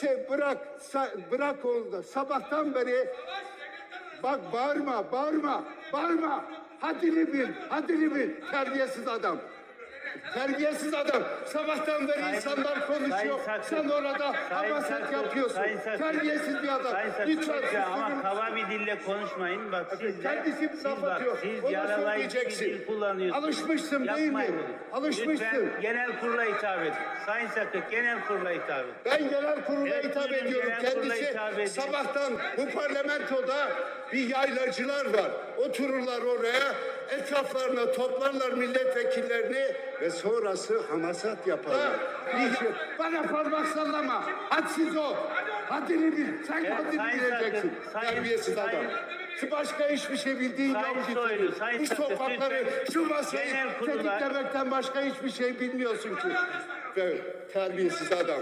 Şey bırak, sa- bırak onu da. Sabahtan beri bak bağırma, bağırma, bağırma. Haddini bil, haddini bil. Terbiyesiz adam. Terbiyesiz adam. Sabahtan beri Sayın- insanlar konuşuyor. Sayın. Sen orada Sayın hamaset Sakın, yapıyorsun. Sayın. Terbiyesiz bir adam. Sayın Sakın, Lütfen lütfen ama susturun. Bir dille konuşmayın. Bak siz de, Kendisi siz laf bak, atıyor. siz Ona yaralayıcı bir söyleyeceksin. dil kullanıyorsunuz. Alışmışsın değil mi? Bunu. Alışmışsın. Lütfen genel kurula hitap edin. Sayın Sakın genel kurula hitap edin. Ben genel kurula Evet, hitap buyurun, ediyorum. genel kurula Kendisi hitap edin. sabahtan bu parlamentoda bir yaylacılar var. Otururlar oraya, etraflarına toplarlar milletvekillerini ve sonrası hamasat yaparlar. Bir- Bana parmak sallama. Hadsiz o. Haddini bil. Sen Evet, haddini Sayın bileceksin. Sayın- Terbiyesiz Sayın- adam. Başka hiçbir şey bildiğin Sayın yok ki. Soylu, Sayın Bu sokakları, şu masayı tetiklemekten başka hiçbir şey bilmiyorsun ki. Ve terbiyesiz adam.